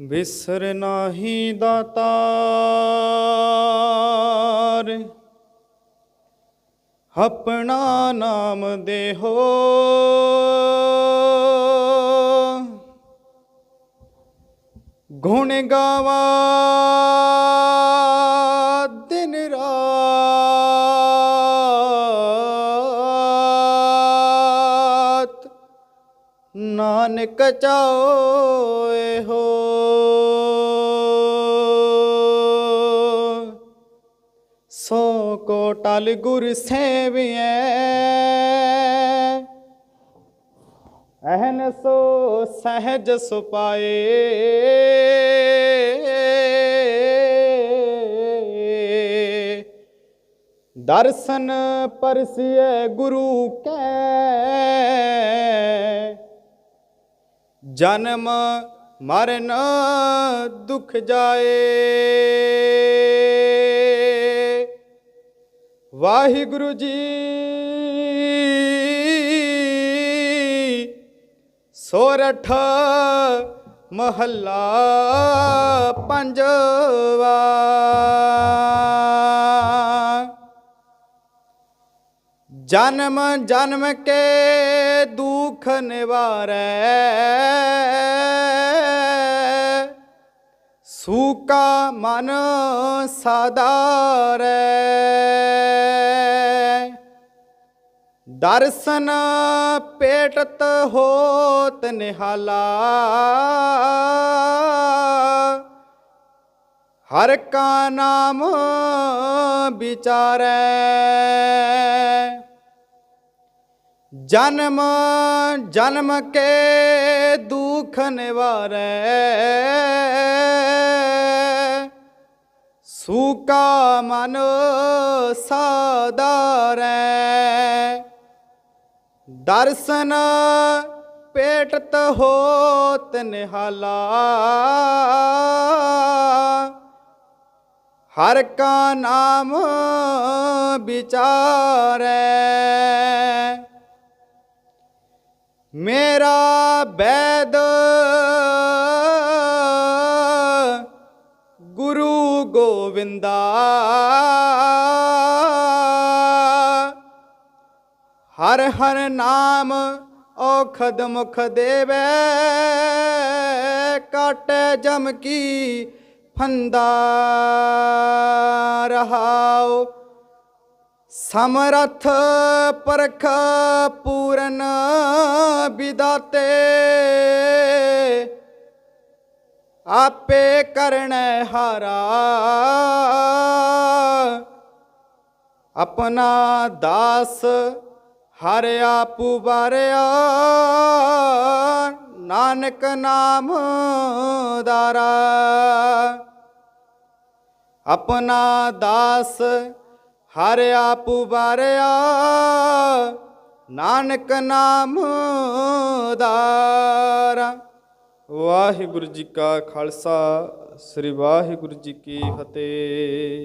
ਬਿਸਰ ਨਾਹੀ ਦਾਤਾਰ ਆਪਣਾ ਨਾਮ ਦੇਹੋ। ਗੁਣ ਗਾਵਾ ਦਿਨ ਰਾਤ ਨਾਨਕ ਚਾਓਏ ਹੋ ਸੋ ਕੋਟਲ ਗੁਰ ਸੇਵਿਐ। ਅਹਨ ਸੋ ਸਹਿਜ ਸੁਪਾਏ। ਦਰਸ਼ਨ ਪਰਸਿਐ ਗੁਰੂ ਕੈ। ਜਨਮ ਮਰਨ ਦੁਖ ਜਾਏ। ਵਾਹਿਗੁਰੂ ਜੀ ਸੋਰਠ ਮਹੱਲਾ ਪੰਜਵਾ। ਜਨਮ ਜਨਮ ਕੇ ਦੁਖ ਨਿਵਾਰੈ। ਸੂਕਾ ਮਨ ਸਾਦਾਰੈ ਦਰਸ਼ਨ ਪੇਟਤ ਹੋਤ ਨਿਹਾਲਾ। ਹਰ ਕਾ ਨਾਮ ਵਿਚਾਰੈ। ਜਨਮ ਜਨਮ ਕੇ ਦੁਖ ਨਿਵਾਰੈ। ਸੂਕਾ ਮਨ ਸਾਦਾਰੈ ਦਰਸ਼ਨ ਪੇਟਤ ਹੋਤ ਨਿਹਾਲਾ। ਹਰ ਕਾ ਨਾਮ ਵਿਚਾਰੈ। ਮੇਰਾ ਬੈਦ ਗੁਰੂ ਗੋਵਿੰਦਾ। ਹਰ ਹਰ ਨਾਮ ਔਖਦ ਮੁਖ ਦੇਵੇ, ਕਾਟੇ ਜਮ ਕੀ ਫੰਦਾ ਰਹਾਓ ਸਮਰਥ ਪਰਖ ਪੂਰਨ ਵਿਦਾਤੇ। ਆਪੇ ਕਰਨ ਹਾਰਾ। ਆਪਣਾ ਦਾਸ ਹਰ ਆਪੂ ਬਾਰਿਆ ਨਾਨਕ ਨਾਮ ਦਾਰਾ ਆਪਣਾ ਦਾਸ ਹਰ ਆਪੂ ਵਾਰਿਆ, ਨਾਨਕ ਨਾਮ ਦਾਰਾ ਵਾਹਿਗੁਰੂ ਜੀ ਕਾ ਖਾਲਸਾ, ਸ੍ਰੀ ਵਾਹਿਗੁਰੂ ਜੀ ਕੀ ਫਤਿਹ।